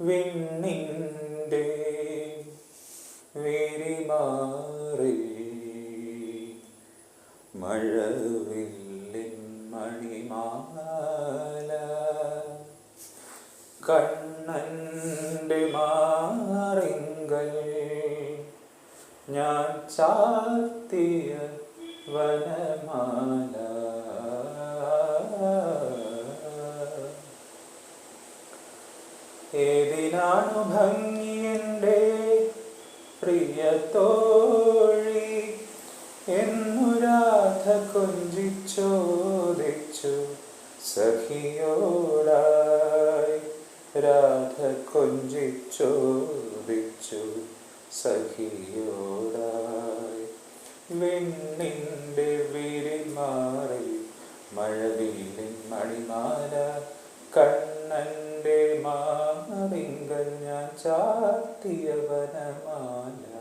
വിണ്ണിന്റെ വേരിമാറി. മഴവില്ലിൻ മണിമാല. കണ്ണന്റെ മാറിങ്കൽ ഞാൻ ചാത്തിയ വനമാല. ഏതിനാണു ഭംഗിയന്റെ പ്രിയത്തോഴി? എന്നു രാധ കൊഞ്ചിച്ചോദിച്ചു സഖിയോടായി. രാധ കൊഞ്ചിച്ചോദിച്ചു സഖിയോടായി. വെണ്ണിന്റെ വിരിമാറി മഴവില്ലിൻ മണിമാല കണ്ണന്റെ മാറിങ്കൾ ഞാൻ ചാത്തിയ വനമായ